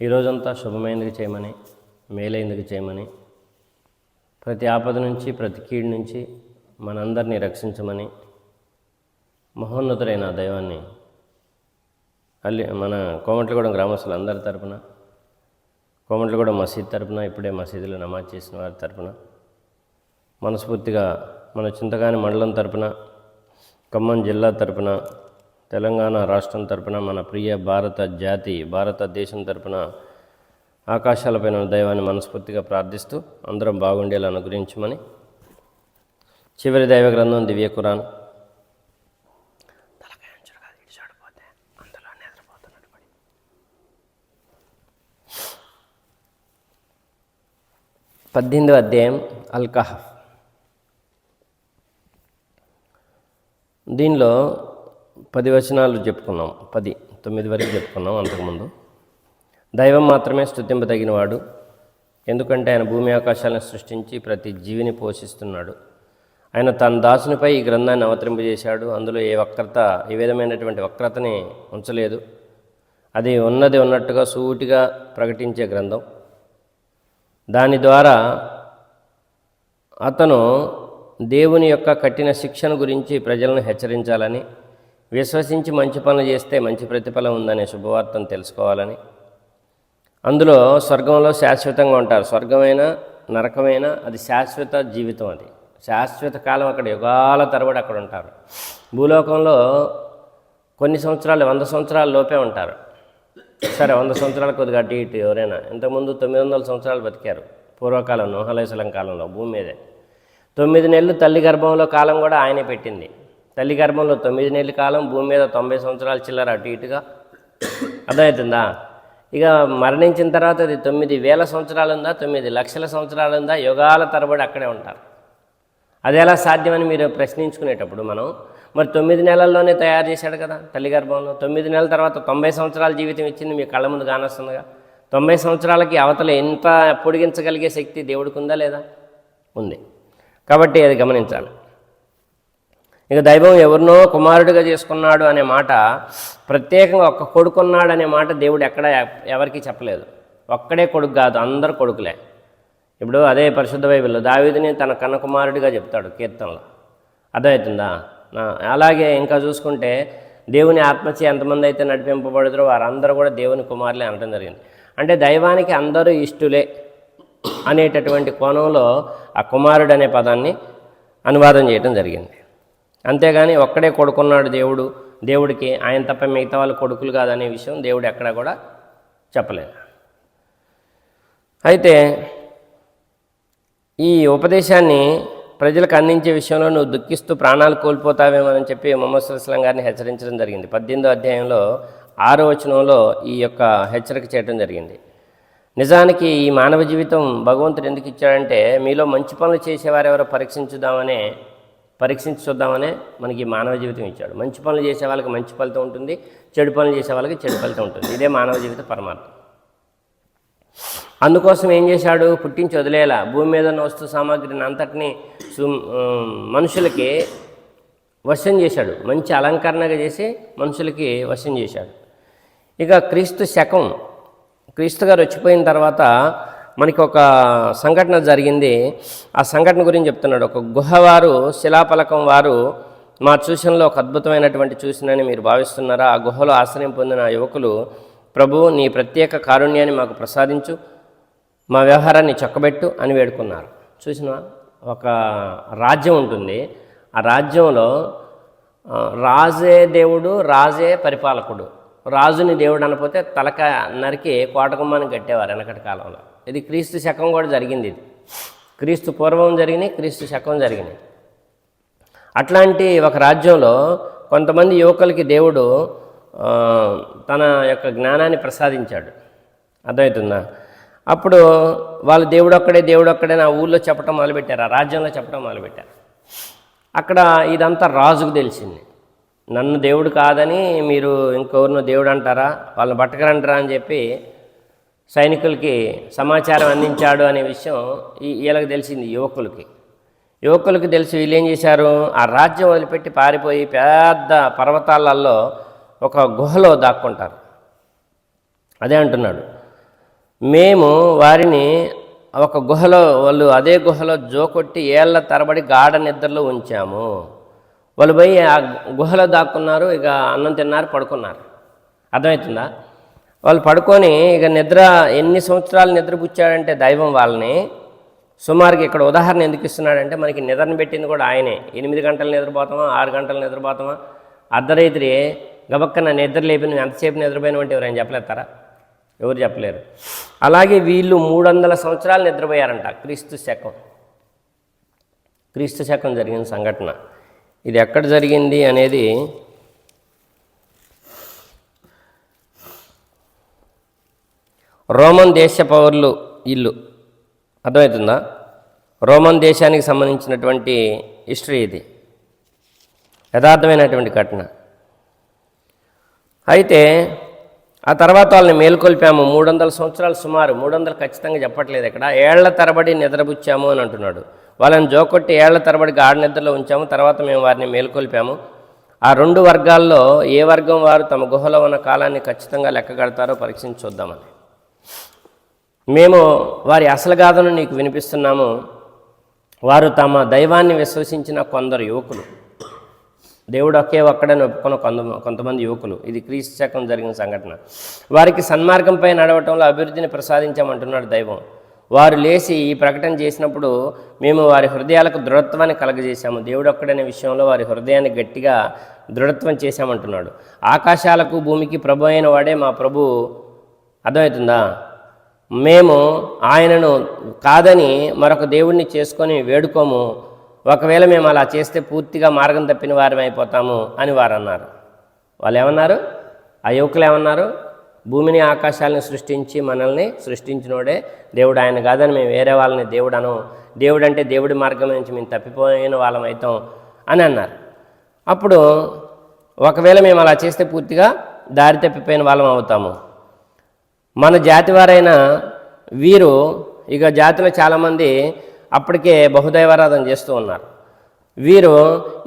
ఈరోజంతా శుభమైనది చేయమని మేలైనది చేయమని ప్రతి ఆపద నుంచి ప్రతి కీడు నుంచి మనందరినీ రక్షించమని మహోన్నతుడైన దైవాన్ని అల్లి మన కోమట్లగూడెం గ్రామస్తులు అందరి తరపున కోమట్లగూడెం మసీద్ తరపున ఇప్పుడే మసీదులో నమాజ్ చేసిన వారి తరపున మనస్ఫూర్తిగా మన చింతగాని మండలం తరపున ఖమ్మం జిల్లా తరపున తెలంగాణ రాష్ట్రం తరపున మన ప్రియ భారత జాతి భారతదేశం తరపున ఆకాశాలపైన దైవాన్ని మనస్ఫూర్తిగా ప్రార్థిస్తూ అందరం బాగుండేలా అనుగ్రహించమని చివరి దైవ గ్రంథం దివ్య పడి. పద్దెనిమిదవ అధ్యాయం అల్కహఫ్ దీనిలో పది వచనాలు చెప్పుకున్నాం. పది తొమ్మిది వరకు చెప్పుకున్నాం అంతకుముందు. దైవం మాత్రమే స్థుతింపదగినవాడు ఎందుకంటే ఆయన భూమి ఆకాశాలను సృష్టించి ప్రతి జీవిని పోషిస్తున్నాడు. ఆయన తన దాసునిపై ఈ గ్రంథాన్ని అవతరింపజేశాడు. అందులో ఏ వక్రత ఏ విధమైనటువంటి వక్రతని ఉంచలేదు. అది ఉన్నది ఉన్నట్టుగా సూటిగా ప్రకటించే గ్రంథం. దాని ద్వారా అతను దేవుని యొక్క కఠిన శిక్షణ గురించి ప్రజలను హెచ్చరించాలని విశ్వసించి మంచి పనులు చేస్తే మంచి ప్రతిఫలం ఉందనే శుభవార్తను తెలుసుకోవాలని. అందులో స్వర్గంలో శాశ్వతంగా ఉంటారు. స్వర్గమైన నరకమైన అది శాశ్వత జీవితం అది. శాశ్వత కాలం అక్కడ యుగాల తరబడి అక్కడ ఉంటారు. భూలోకంలో కొన్ని సంవత్సరాలు వంద సంవత్సరాల లోపే ఉంటారు. సరే వంద సంవత్సరాల కొద్దిగా అటు ఇటు ఎవరైనా. ఇంతకుముందు తొమ్మిది వందల సంవత్సరాలు బతికారు. పూర్వకాలం నోహలేశలం కాలంలో భూమి మీదే. తొమ్మిది నెలలు తల్లి గర్భంలో కాలం కూడా ఆయనే పెట్టింది. తల్లి గర్భంలో తొమ్మిది నెలల కాలం భూమి మీద తొంభై సంవత్సరాలు చిల్లర అటు ఇటుగా. అర్థమవుతుందా? ఇక మరణించిన తర్వాత అది తొమ్మిది వేల సంవత్సరాలు ఉందా తొమ్మిది లక్షల సంవత్సరాలు ఉందా యుగాల తరబడి అక్కడే ఉంటారు. అది ఎలా సాధ్యమని మీరు ప్రశ్నించుకునేటప్పుడు మనం మరి తొమ్మిది నెలల్లోనే తయారు చేశాడు కదా తల్లి గర్భంలో. తొమ్మిది నెలల తర్వాత తొంభై సంవత్సరాల జీవితం ఇచ్చింది మీ కళ్ళ ముందు కానొస్తుందిగా. తొంభై సంవత్సరాలకి అవతల ఎంత పొడిగించగలిగే శక్తి దేవుడికి ఉందా లేదా? ఉంది. కాబట్టి అది గమనించాలి. ఇక దైవం ఎవరినో కుమారుడిగా చేసుకున్నాడు అనే మాట ప్రత్యేకంగా ఒక్క కొడుకున్నాడు అనే మాట దేవుడు ఎక్కడ ఎవరికి చెప్పలేదు. ఒక్కడే కొడుకు కాదు అందరు కొడుకులే. ఇప్పుడు అదే పరిశుద్ధ బైబిల్లో దావీదుని తన కన్న కుమారుడిగా చెప్తాడు కీర్తనలో. అర్థమవుతుందా? అలాగే ఇంకా చూసుకుంటే దేవుని ఆత్మచే ఎంతమంది అయితే నడిపింపబడుతారో వారందరూ కూడా దేవుని కుమారులే అనడం జరిగింది. అంటే దైవానికి అందరూ ఇష్టులే అనేటటువంటి కోణంలో ఆ కుమారుడు అనే పదాన్ని అనువాదం చేయడం జరిగింది. అంతేగాని ఒక్కడే కొడుకున్నాడు దేవుడు దేవుడికి ఆయన తప్ప మిగతా వాళ్ళు కొడుకులు కాదనే విషయం దేవుడు ఎక్కడా కూడా చెప్పలేదు. అయితే ఈ ఉపదేశాన్ని ప్రజలకు అందించే విషయంలో నువ్వు దుఃఖిస్తూ ప్రాణాలు కోల్పోతావేమని చెప్పి మొహమ్మద్ సుల్లాం గారిని హెచ్చరించడం జరిగింది. పద్దెనిమిదో అధ్యాయంలో ఆరో వచనంలో ఈ యొక్క హెచ్చరిక చేయడం జరిగింది. నిజానికి ఈ మానవ జీవితం భగవంతుడు ఎందుకు ఇచ్చాడంటే మీలో మంచి పనులు చేసేవారెవరో పరీక్షించుదామనే పరీక్షించి చూద్దామనే మనకి మానవ జీవితం ఇచ్చాడు. మంచి పనులు చేసే వాళ్ళకి మంచి ఫలితం ఉంటుంది చెడు పనులు చేసే వాళ్ళకి చెడు ఫలితం ఉంటుంది. ఇదే మానవ జీవిత పరమార్థం. అందుకోసం ఏం చేశాడు? పుట్టించి వదిలేలా. భూమి మీద ఉన్న వస్తు సామాగ్రిని అంతటిని మనుషులకి వశం చేశాడు. మంచి అలంకరణగా చేసి మనుషులకి వశం చేశాడు. ఇక క్రీస్తు శకం క్రీస్తు గారు వచ్చిపోయిన తర్వాత మనకి ఒక సంఘటన జరిగింది. ఆ సంఘటన గురించి చెప్తున్నాడు. ఒక గుహవారు శిలాపలకం వారు మా ట్యూషన్లో ఒక అద్భుతమైనటువంటి చూసినని మీరు భావిస్తున్నారా? ఆ గుహలో ఆశ్రయం పొందిన ఆ యువకులు ప్రభు నీ ప్రత్యేక కారుణ్యాన్ని మాకు ప్రసాదించు మా వ్యవహారాన్ని చక్కబెట్టు అని వేడుకున్నారు. చూసిన ఒక రాజ్యం ఉంటుంది. ఆ రాజ్యంలో రాజే దేవుడు రాజే పరిపాలకుడు. రాజుని దేవుడు అనపోతే తలక నరికి కోటకుమ్మాన్ని కట్టేవారు వెనకటి కాలంలో. ఇది క్రీస్తు శకం కూడా జరిగింది ఇది. క్రీస్తు పూర్వం జరిగినాయి క్రీస్తు శకం జరిగినాయి. అట్లాంటి ఒక రాజ్యంలో కొంతమంది యువకులకి దేవుడు తన యొక్క జ్ఞానాన్ని ప్రసాదించాడు. అర్థమవుతుందా? అప్పుడు వాళ్ళు దేవుడు ఒక్కడే దేవుడు ఒక్కడే నా ఊళ్ళో చెప్పడం మొదలుపెట్టారు ఆ రాజ్యంలో చెప్పడం మొదలుపెట్టారు. అక్కడ ఇదంతా రాజుకు తెలిసింది. నన్ను దేవుడు కాదని మీరు ఇంకెవరినో దేవుడు అంటారా? వాళ్ళని బట్టకరంటారా అని చెప్పి సైనికులకి సమాచారం అందించాడు అనే విషయం ఈ వీళ్ళకి తెలిసింది యువకులకి. యువకులకు తెలిసి వీళ్ళు ఏం చేశారు? ఆ రాజ్యం వదిలిపెట్టి పారిపోయి పెద్ద పర్వతాలలో ఒక గుహలో దాక్కుంటారు. అదే అంటున్నాడు. మేము వారిని ఒక గుహలో వాళ్ళు అదే గుహలో జోకొట్టి ఏళ్ళ తరబడి గాఢ నిద్రలో ఉంచాము. వాళ్ళు పోయి ఆ గుహలో దాక్కున్నారు ఇక అన్నం తిన్నారు పడుకున్నారు. అర్థమవుతుందా? వాళ్ళు పడుకొని ఇక నిద్ర ఎన్ని సంవత్సరాలు నిద్రపుచ్చాడంటే దైవం వాళ్ళని. సుమారుకి ఇక్కడ ఉదాహరణ ఎందుకు ఇస్తున్నాడంటే మనకి నిద్రను పెట్టింది కూడా ఆయనే. ఎనిమిది గంటలు నిద్రపోతామా? ఆరు గంటలు నిద్రపోతామా? అర్ధరైతురి గబక్కన నిద్ర లేపి నువ్వు ఎంతసేపు నిద్రపోయినవంటే ఎవరైనా చెప్పలేస్తారా? ఎవరు చెప్పలేరు. అలాగే వీళ్ళు మూడు వందల సంవత్సరాలు నిద్రపోయారంట. క్రీస్తు శకం. క్రీస్తు శకం జరిగిన సంఘటన. ఇది ఎక్కడ జరిగింది అనేది రోమన్ దేశ పౌరులు ఇల్లు. అర్థమవుతుందా? రోమన్ దేశానికి సంబంధించినటువంటి హిస్టరీ ఇది. యథార్థమైనటువంటి ఘటన. అయితే ఆ తర్వాత వాళ్ళని మేల్కొల్పాము. మూడు వందల సంవత్సరాలు సుమారు. మూడు వందలు ఖచ్చితంగా చెప్పట్లేదు ఇక్కడ ఏళ్ళ తరబడి నిద్రపుచ్చాము అని అంటున్నాడు. వాళ్ళని జోకొట్టి ఏళ్ళ తరబడి గాఢ నిద్రలో ఉంచాము. తర్వాత మేము వారిని మేల్కొల్పాము. ఆ రెండు వర్గాల్లో ఏ వర్గం వారు తమ గుహలో ఉన్న కాలాన్ని ఖచ్చితంగా లెక్క కడతారో పరీక్షించి చూద్దామని. మేము వారి అసలు గాథను నీకు వినిపిస్తున్నాము. వారు తమ దైవాన్ని విశ్వసించిన కొందరు యువకులు. దేవుడు ఒకే ఒక్కడని ఒప్పుకున్న కొంత కొంతమంది యువకులు. ఇది క్రీస్తు శకం జరిగిన సంఘటన. వారికి సన్మార్గంపై నడవటంలో అభివృద్ధిని ప్రసాదించామంటున్నాడు దైవం. వారు లేచి ఈ ప్రకటన చేసినప్పుడు మేము వారి హృదయాలకు దృఢత్వాన్ని కలగజేశాము. దేవుడు ఒక్కడనే విషయంలో వారి హృదయాన్ని గట్టిగా దృఢత్వం చేశామంటున్నాడు. ఆకాశాలకు భూమికి ప్రభు అయిన వాడే మా ప్రభు. అర్థమవుతుందా? మేము ఆయనను కాదని మరొక దేవుణ్ణి చేసుకొని వేడుకోము. ఒకవేళ మేము అలా చేస్తే పూర్తిగా మార్గం తప్పిన వారం అయిపోతాము అని వారు అన్నారు వాళ్ళు ఏమన్నారు ఆ యువకులు ఏమన్నారు భూమిని ఆకాశాలను సృష్టించి మనల్ని సృష్టించినోడే దేవుడు ఆయన కాదని మేము వేరే వాళ్ళని దేవుడు అను దేవుడు అంటే దేవుడి మార్గం నుంచి మేము తప్పిపోయిన వాళ్ళం అవుతాం అని అన్నారు. అప్పుడు ఒకవేళ మేము అలా చేస్తే పూర్తిగా దారి తప్పిపోయిన వాళ్ళం అవుతాము. మన జాతి వారైన వీరు ఇక జాతిలో చాలామంది అప్పటికే బహుదైవారాధన చేస్తూ ఉన్నారు. వీరు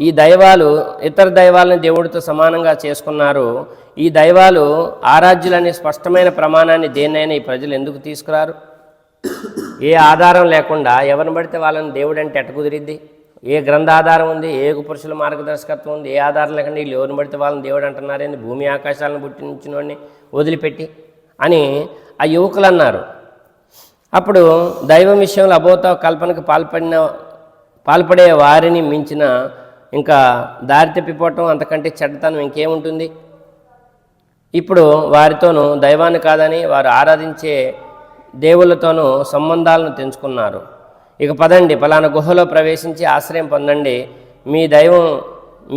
ఈ దైవాలు ఇతర దైవాలను దేవుడితో సమానంగా చేసుకున్నారు. ఈ దైవాలు ఆరాధ్యులనే స్పష్టమైన ప్రమాణాన్ని దేన్నైనా ఈ ప్రజలు ఎందుకు తీసుకురారు? ఏ ఆధారం లేకుండా ఎవరిని పడితే వాళ్ళని దేవుడు అంటే ఎట్ట కుదిరిద్ది? ఏ గ్రంథ ఆధారం ఉంది? ఏ పురుషుల మార్గదర్శకత్వం ఉంది? ఏ ఆధారం లేకుండా వీళ్ళు ఎవరిని పడితే వాళ్ళని దేవుడు అంటున్నారని భూమి ఆకాశాలను పుట్టించిన వాడిని వదిలిపెట్టి అని ఆ యువకులు అన్నారు. అప్పుడు దైవం విషయంలో అబోత కల్పనకు పాల్పడిన పాల్పడే వారిని మించిన ఇంకా దారి తప్పిపోవటం అంతకంటే చెడ్డతనం ఇంకేముంటుంది? ఇప్పుడు వారితోనూ దైవాన్ని కాదని వారు ఆరాధించే దేవుళ్ళతోనూ సంబంధాలను తెంచుకున్నారు. ఇక పదండి పలానా గుహలో ప్రవేశించి ఆశ్రయం పొందండి. మీ దైవం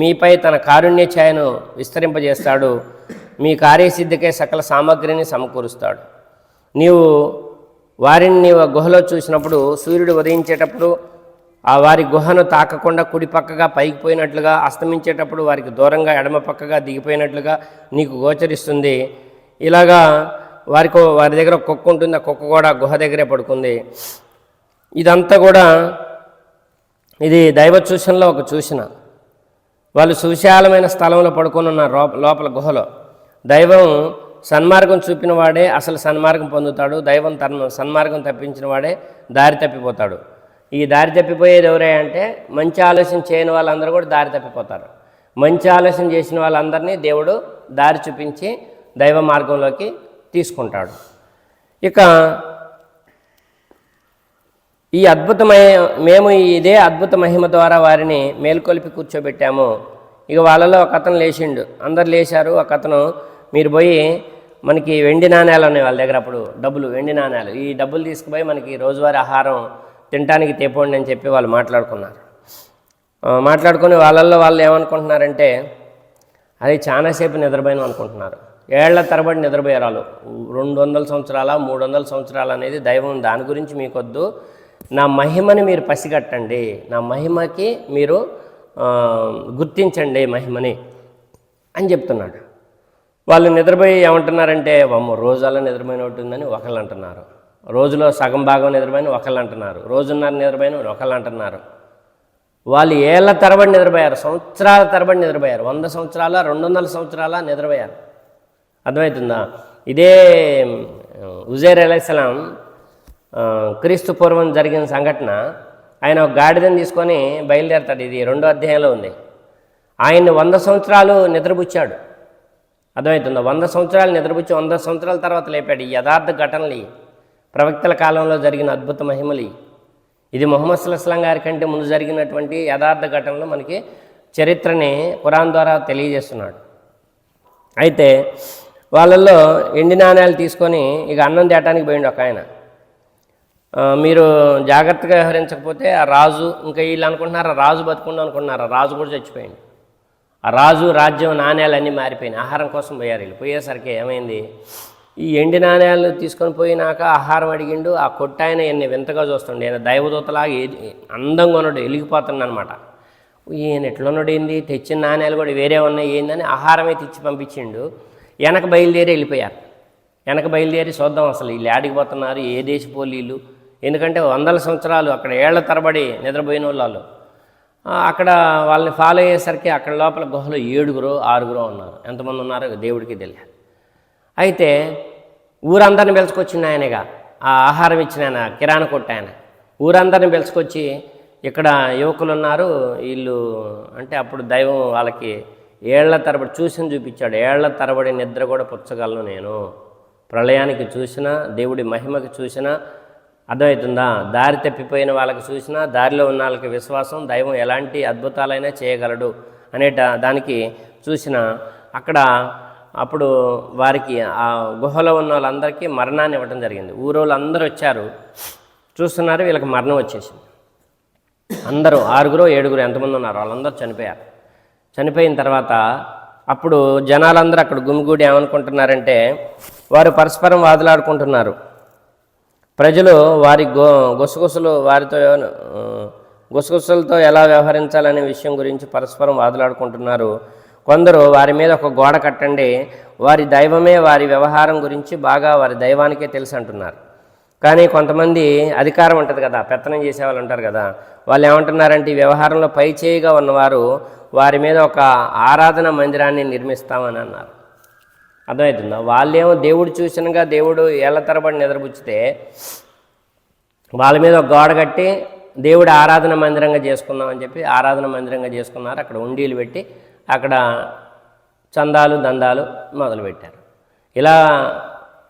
మీపై తన కారుణ్య ఛాయను విస్తరింపజేస్తాడు. మీ కార్యసిద్ధికే సకల సామగ్రిని సమకూరుస్తాడు. నీవు వారిని నీవు గుహలో చూసినప్పుడు సూర్యుడు ఉదయించేటప్పుడు ఆ వారి గుహను తాకకుండా కుడి పక్కగా పైకి పోయినట్లుగా అస్తమించేటప్పుడు వారికి దూరంగా ఎడమ పక్కగా దిగిపోయినట్లుగా నీకు గోచరిస్తుంది. ఇలాగా వారికి వారి దగ్గర కుక్క ఉంటుంది ఆ కుక్క కూడా గుహ దగ్గరే పడుకుంది. ఇదంతా కూడా ఇది దైవ సూచనలో ఒక చూసిన వాళ్ళు సువిశాలమైన స్థలంలో పడుకొని ఉన్నారు లోప- లోపల గుహలో. దైవం సన్మార్గం చూపిన వాడే అసలు సన్మార్గం పొందుతాడు. దైవం తన సన్మార్గం తప్పించిన వాడే దారి తప్పిపోతాడు. ఈ దారి తప్పిపోయేది ఎవరే అంటే మంచి ఆలోచన చేయని వాళ్ళందరూ కూడా దారి తప్పిపోతారు. మంచి ఆలోచన చేసిన వాళ్ళందరినీ దేవుడు దారి చూపించి దైవ మార్గంలోకి తీసుకుంటాడు. ఇక ఈ అద్భుతమయ మేము ఇదే అద్భుత మహిమ ద్వారా వారిని మేల్కొలిపి కూర్చోబెట్టాము. ఇక వాళ్ళలో ఒక అతను లేచిండు. అందరు లేచారు. ఒక అతను మీరు పోయి మనకి వెండి నాణ్యాలు ఉన్నాయి వాళ్ళ దగ్గర అప్పుడు డబ్బులు వెండి నాణ్యాలు ఈ డబ్బులు తీసుకుపోయి మనకి రోజువారీ ఆహారం తినడానికి తేపోండి అని చెప్పి వాళ్ళు మాట్లాడుకున్నారు. మాట్లాడుకుని వాళ్ళల్లో వాళ్ళు ఏమనుకుంటున్నారంటే అది చాలాసేపు నిద్రపోయిన అనుకుంటున్నారు. ఏళ్ళ తరబడి నిద్రపోయారు రెండు వందల సంవత్సరాల మూడు వందల సంవత్సరాలు అనేది దైవం దాని గురించి మీకొద్దు. నా మహిమని మీరు పసిగట్టండి. నా మహిమకి మీరు గుర్తించండి మహిమని అని చెప్తున్నాడు. వాళ్ళు నిద్రపోయి ఏమంటున్నారంటే వమ్మ రోజాల నిద్రపోయిన ఉంటుందని ఒకళ్ళు అంటున్నారు. రోజులో సగం భాగం నిద్రపోయిన ఒకళ్ళు అంటున్నారు. రోజున్నర నిద్రపోయిన ఒకళ్ళు అంటున్నారు. వాళ్ళు ఏళ్ళ తరబడి నిద్రపోయారు సంవత్సరాల తరబడి నిద్రపోయారు. వంద సంవత్సరాల రెండు వందల సంవత్సరాల నిద్రపోయారు. అర్థమవుతుందా? ఇదే ఉజైర్ అలైస్లాం క్రీస్తు పూర్వం జరిగిన సంఘటన. ఆయన ఒక గాడిదని తీసుకొని బయలుదేరతాడు. ఇది రెండో అధ్యాయంలో ఉంది. ఆయన్ని వంద సంవత్సరాలు నిద్రపుచ్చాడు. అర్థమవుతుందా? వంద సంవత్సరాలు నిద్రపుచ్చి వంద సంవత్సరాల తర్వాత లేపాడు ఈ యథార్థ ఘటనలు ప్రవక్తల కాలంలో జరిగిన అద్భుత మహిమలు. ఇది మొహమ్మద్ సుల్లాం గారి కంటే ముందు జరిగినటువంటి యథార్థ ఘటనలు మనకి చరిత్రని ఖురాన్ ద్వారా తెలియజేస్తున్నాడు. అయితే వాళ్ళల్లో ఎండి నాణ్యాలు తీసుకొని ఇక అన్నం తేటానికి పోయిండు ఒక ఆయన. మీరు జాగ్రత్తగా వ్యవహరించకపోతే ఆ రాజు ఇంకా వీళ్ళు అనుకుంటున్నారా? రాజు బతుకుండా అనుకుంటున్నారా? రాజు కూడా చచ్చిపోయింది ఆ రాజు రాజ్యం నాణ్యాలన్నీ మారిపోయినాయి. ఆహారం కోసం పోయారు వీళ్ళు. పోయేసరికి ఏమైంది? ఈ ఎండి నాణ్యాలు తీసుకొని పోయినాక ఆహారం అడిగిండు. ఆ కొట్టాయన ఎన్ని వింతగా చూస్తుండే. ఆయన దైవదూతలాగా ఏది అందంగా ఉన్నాడు వెలిగిపోతున్నాడు అనమాట ఈయన ఎట్లున్నాడు ఏంది? తెచ్చిన నాణ్యాలు కూడా వేరే ఉన్నాయి ఏందని ఆహారమే తెచ్చి పంపించిండు. వెనక బయలుదేరి వెళ్ళిపోయారు. వెనక బయలుదేరి చూద్దాం అసలు వీళ్ళు ఆడికి పోతున్నారు? ఏ దేశ పోలీలు ఎందుకంటే వందల సంవత్సరాలు అక్కడ ఏళ్ళ తరబడి నిద్రపోయిన వాళ్ళు. అక్కడ వాళ్ళని ఫాలో అయ్యేసరికి అక్కడ లోపల గుహలో ఏడుగురు ఆరుగురు ఉన్నారు. ఎంతమంది ఉన్నారో దేవుడికి తెలియదు. అయితే ఊరందరిని పిలుచుకొచ్చింది ఆయనగా ఆ ఆహారం ఇచ్చిన ఆయన కిరాణా కొట్ట ఆయన. ఊరందరిని పిలుచుకొచ్చి ఇక్కడ యువకులు ఉన్నారు. వీళ్ళు అంటే అప్పుడు దైవం వాళ్ళకి ఏళ్ళ తరబడి చూసిన చూపించాడు. ఏళ్ళ తరబడి నిద్ర కూడా పుచ్చగలను నేను. ప్రళయానికి చూసినా దేవుడి మహిమకి చూసినా అర్థమవుతుందా? దారి తప్పిపోయిన వాళ్ళకి చూసినా దారిలో ఉన్న వాళ్ళకి విశ్వాసం దైవం ఎలాంటి అద్భుతాలైనా చేయగలడు అనేట దానికి చూసిన అక్కడ అప్పుడు వారికి ఆ గుహలో ఉన్న వాళ్ళందరికీ మరణాన్ని ఇవ్వడం జరిగింది. ఊరోళ్ళు అందరూ వచ్చారు. చూస్తున్నారు వీళ్ళకి మరణం వచ్చేసింది. అందరూ ఆరుగురు ఏడుగురు ఎంతమంది ఉన్నారు? వాళ్ళందరూ చనిపోయారు. చనిపోయిన తర్వాత అప్పుడు జనాలందరూ అక్కడ గుమిగూడి ఏమనుకుంటున్నారంటే వారు పరస్పరం వాదులాడుకుంటున్నారు. ప్రజలు వారి గో గుసగుసలు వారితో గుసగుసలతో ఎలా వ్యవహరించాలనే విషయం గురించి పరస్పరం వాదులాడుకుంటున్నారు. కొందరు వారి మీద ఒక గోడ కట్టండి వారి దైవమే వారి వ్యవహారం గురించి బాగా వారి దైవానికే తెలుసు అంటున్నారు. కానీ కొంతమంది అధికారం ఉంటుంది కదా పెత్తనం చేసే వాళ్ళు ఉంటారు కదా వాళ్ళు ఏమంటున్నారంటే ఈ వ్యవహారంలో పై చేయిగా ఉన్నవారు వారి మీద ఒక ఆరాధన మందిరాన్ని నిర్మిస్తామని అన్నారు. అర్థమవుతుందా? వాళ్ళేమో దేవుడు చూసినగా దేవుడు ఏళ్ళ తరబడి నిద్రపుచ్చితే వాళ్ళ మీద ఒక గోడ కట్టి దేవుడు ఆరాధన మందిరంగా చేసుకుందామని చెప్పి ఆరాధన మందిరంగా చేసుకున్నారు. అక్కడ ఉండీలు పెట్టి అక్కడ చందాలు దందాలు మొదలుపెట్టారు. ఇలా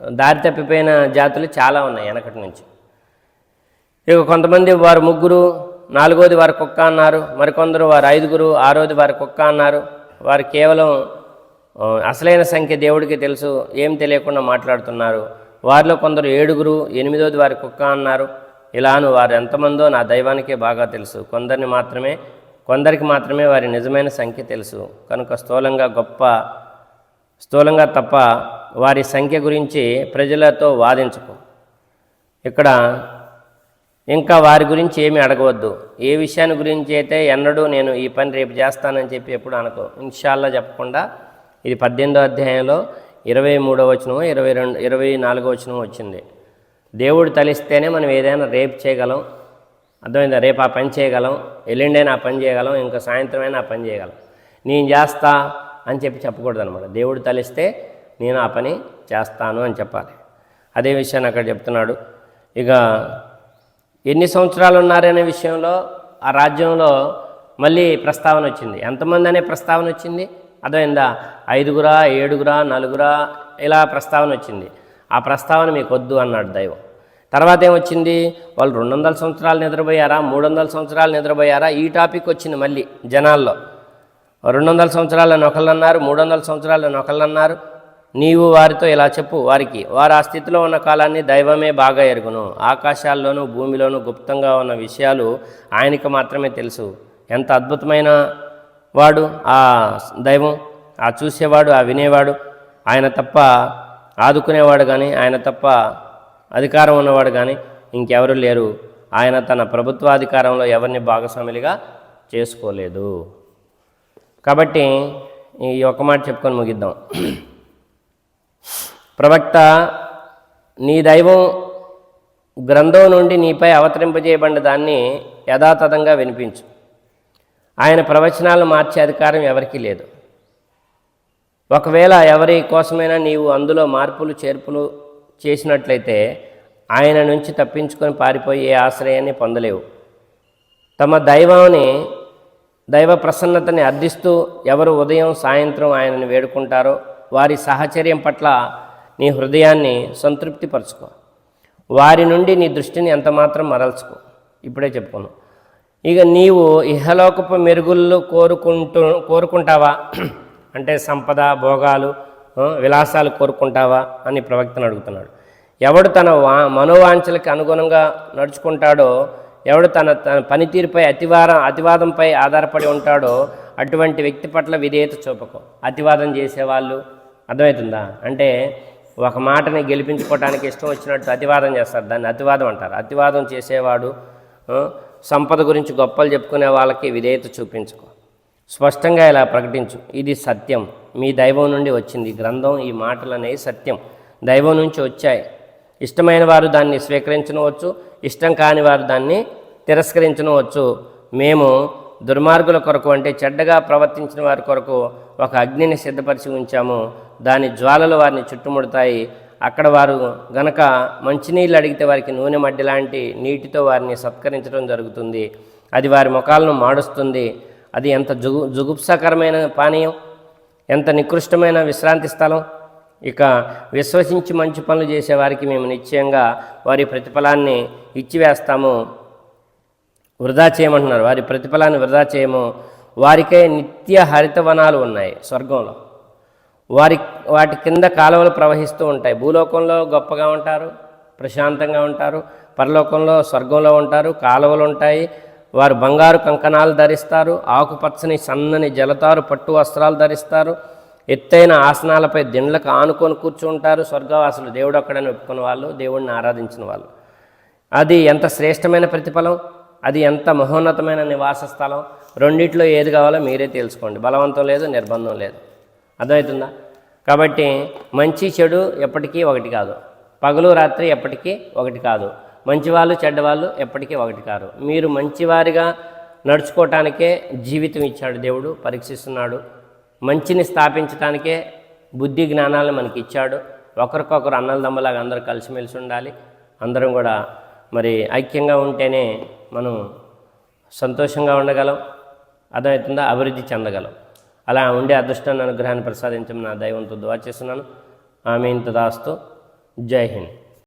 దారి తప్పిపోయిన జాతులు చాలా ఉన్నాయి వెనకటి నుంచి. ఇక కొంతమంది వారు ముగ్గురు నాలుగోది వారి కుక్క అన్నారు మరికొందరు వారు ఐదుగురు ఆరోది వారి కుక్క అన్నారు. వారు కేవలం అసలైన సంఖ్య దేవుడికి తెలుసు. ఏం తెలియకుండా మాట్లాడుతున్నారు. వారిలో కొందరు ఏడుగురు ఎనిమిదోది వారి కుక్క అన్నారు. ఇలాను వారు ఎంతమందో నా దైవానికే బాగా తెలుసు. కొందరిని మాత్రమే కొందరికి మాత్రమే వారి నిజమైన సంఖ్య తెలుసు. కనుక స్థూలంగా గొప్ప స్థూలంగా తప్ప వారి సంఖ్య గురించి ప్రజలతో వాదించకు. ఇక్కడ ఇంకా వారి గురించి ఏమీ అడగవద్దు. ఏ విషయాన్ని గురించి అయితే ఎన్నడూ నేను ఈ పని రేపు చేస్తానని చెప్పి ఎప్పుడు అనుకో. ఇన్షాల్లా చెప్పకుండా ఇది పద్దెనిమిదో అధ్యాయంలో ఇరవై మూడో వచనము ఇరవై రెండు ఇరవై నాలుగో వచనం వచ్చింది. దేవుడు తలిస్తేనే మనం ఏదైనా రేపు చేయగలం. అర్థమైందా? రేపు ఆ పని చేయగలం. ఎల్లుండైనా ఆ పని చేయగలం. ఇంకా సాయంత్రమైనా ఆ పని చేయగలం. నేను చేస్తా అని చెప్పి చెప్పకూడదు అనమాట దేవుడు తలిస్తే నేను ఆ పని చేస్తాను అని చెప్పాలి. అదే విషయాన్ని అక్కడ చెప్తున్నాడు. ఇక ఎన్ని సంవత్సరాలు ఉన్నారనే విషయంలో ఆ రాజ్యంలో మళ్ళీ ప్రస్తావన వచ్చింది. ఎంతమంది అనే ప్రస్తావన వచ్చింది? అర్థమైందా? ఐదుగురా ఏడుగురా నలుగురా ఇలా ప్రస్తావన వచ్చింది. ఆ ప్రస్తావన మీకు వద్దు అన్నాడు దైవం. తర్వాత ఏమొచ్చింది? వాళ్ళు రెండు వందల సంవత్సరాలు నిద్రపోయారా? మూడు వందల సంవత్సరాలు నిద్రపోయారా? ఈ టాపిక్ వచ్చింది మళ్ళీ జనాల్లో. రెండు వందల సంవత్సరాలను ఒకళ్ళు అన్నారు మూడు వందల సంవత్సరాలను ఒకళ్ళు అన్నారు నీవు వారితో ఇలా చెప్పు వారికి వారు ఆ స్థితిలో ఉన్న కాలాన్ని దైవమే బాగా ఎరుగును. ఆకాశాల్లోనూ భూమిలోనూ గుప్తంగా ఉన్న విషయాలు ఆయనకి మాత్రమే తెలుసు. ఎంత అద్భుతమైన వాడు ఆ దైవం ఆ చూసేవాడు ఆ వినేవాడు ఆయన తప్ప ఆదుకునేవాడు కానీ ఆయన తప్ప అధికారం ఉన్నవాడు కానీ ఇంకెవరు లేరు. ఆయన తన ప్రభుత్వాధికారంలో ఎవరిని భాగస్వాములుగా చేసుకోలేదు. కాబట్టి ఈ ఒక్క మాట చెప్పుకొని ముగిద్దాం. ప్రవక్త నీ దైవం గ్రంథం నుండి నీపై అవతరింపజేయబడిన దాన్ని యథాతథంగా వినిపించు. ఆయన ప్రవచనాలు మార్చే అధికారం ఎవరికీ లేదు. ఒకవేళ ఎవరి కోసమైనా నీవు అందులో మార్పులు చేర్పులు చేసినట్లయితే ఆయన నుంచి తప్పించుకొని పారిపోయి ఏ ఆశ్రయాన్ని పొందలేవు. తమ దైవాన్ని దైవ ప్రసన్నతని అర్థిస్తూ ఎవరు ఉదయం సాయంత్రం ఆయనని వేడుకుంటారో వారి సాహచర్యం పట్ల నీ హృదయాన్ని సంతృప్తిపరచుకో. వారి నుండి నీ దృష్టిని ఎంతమాత్రం మరల్చుకో. ఇప్పుడే చెప్పుకున్నాను ఇక నీవు ఇహలోకపు మెరుగుళ్ళు కోరుకుంటూ కోరుకుంటావా? అంటే సంపద భోగాలు విలాసాలు కోరుకుంటావా అని ప్రవక్తను అడుగుతున్నాడు. ఎవడు తన వా మనోవాంఛలకు అనుగుణంగా నడుచుకుంటాడో ఎవడు తన తన పనితీరుపై అతివార అతివాదంపై ఆధారపడి ఉంటాడో అటువంటి వ్యక్తి పట్ల విధేయత చూపకు. అతివాదం చేసేవాళ్ళు అర్థమవుతుందా? అంటే ఒక మాటని గెలిపించుకోవడానికి ఇష్టం వచ్చినట్టు అతివాదం చేస్తారు. దాన్ని అతివాదం అంటారు. అతివాదం చేసేవాడు సంపద గురించి గొప్పలు చెప్పుకునే వాళ్ళకి విధేయత చూపించుకో. స్పష్టంగా ఇలా ప్రకటించు. ఇది సత్యం. మీ దైవం నుండి వచ్చింది. గ్రంథం ఈ మాటలు అనేవి సత్యం. దైవం నుంచి వచ్చాయి. ఇష్టమైన వారు దాన్ని స్వీకరించనవచ్చు. ఇష్టం కాని వారు దాన్ని తిరస్కరించనవచ్చు. మేము దుర్మార్గుల కొరకు అంటే చెడ్డగా ప్రవర్తించిన వారి కొరకు ఒక అగ్నిని సిద్ధపరిచి ఉంచాము. దాని జ్వాలలు వారిని చుట్టుముడతాయి. అక్కడ వారు గనక మంచినీళ్ళు అడిగితే వారికి నూనె మడ్డి లాంటి నీటితో వారిని సత్కరించడం జరుగుతుంది. అది వారి ముఖాలను మాడుస్తుంది. అది ఎంత జుగు జుగుప్సకరమైన పానీయం? ఎంత నికృష్టమైన విశ్రాంతి స్థలం? ఇక విశ్వసించి మంచి పనులు చేసే వారికి మేము నిశ్చయంగా వారి ప్రతిఫలాన్ని ఇచ్చివేస్తాము. వృధా చేయమంటున్నారు. వారి ప్రతిఫలాన్ని వృధా చేయము. వారికే నిత్య హరితవనాలు ఉన్నాయి స్వర్గంలో. వారి వాటి కింద కాలువలు ప్రవహిస్తూ ఉంటాయి. భూలోకంలో గొప్పగా ఉంటారు ప్రశాంతంగా ఉంటారు పరలోకంలో స్వర్గంలో ఉంటారు కాలువలు ఉంటాయి. వారు బంగారు కంకణాలు ధరిస్తారు ఆకుపచ్చని సన్నని జలతారు పట్టు వస్త్రాలు ధరిస్తారు. ఎత్తైన ఆసనాలపై దిండ్లకు ఆనుకొని కూర్చుంటారు. స్వర్గవాసులు దేవుడు ఒక్కడని ఒప్పుకున్న వాళ్ళు దేవుడిని ఆరాధించిన వాళ్ళు. అది ఎంత శ్రేష్టమైన ప్రతిఫలం? అది ఎంత మహోన్నతమైన నివాస స్థలం రెండిట్లో ఏది కావాలో మీరే తెలుసుకోండి. బలవంతం లేదు నిర్బంధం లేదు. అర్థమవుతుందా? కాబట్టి మంచి చెడు ఎప్పటికీ ఒకటి కాదు. పగలు రాత్రి ఎప్పటికీ ఒకటి కాదు. మంచివాళ్ళు చెడ్డవాళ్ళు ఎప్పటికీ ఒకటి కాదు. మీరు మంచివారిగా నడుచుకోవటానికే జీవితం ఇచ్చాడు దేవుడు పరీక్షిస్తున్నాడు. మంచిని స్థాపించటానికే బుద్ధి జ్ఞానాలను మనకి ఇచ్చాడు ఒకరికొకరు అన్నలదమ్మలాగా అందరూ కలిసిమెలిసి ఉండాలి. అందరం కూడా మరి ఐక్యంగా ఉంటేనే మనం సంతోషంగా ఉండగలం. అర్థమవుతుందా? అభివృద్ధి చెందగలం. అలా ఉండే అదృష్టాన్ని అనుగ్రహాన్ని ప్రసాదించమని నా దైవంతో దువా చేస్తున్నాను. ఆమె ఇంత దాస్తూ జై హింద్.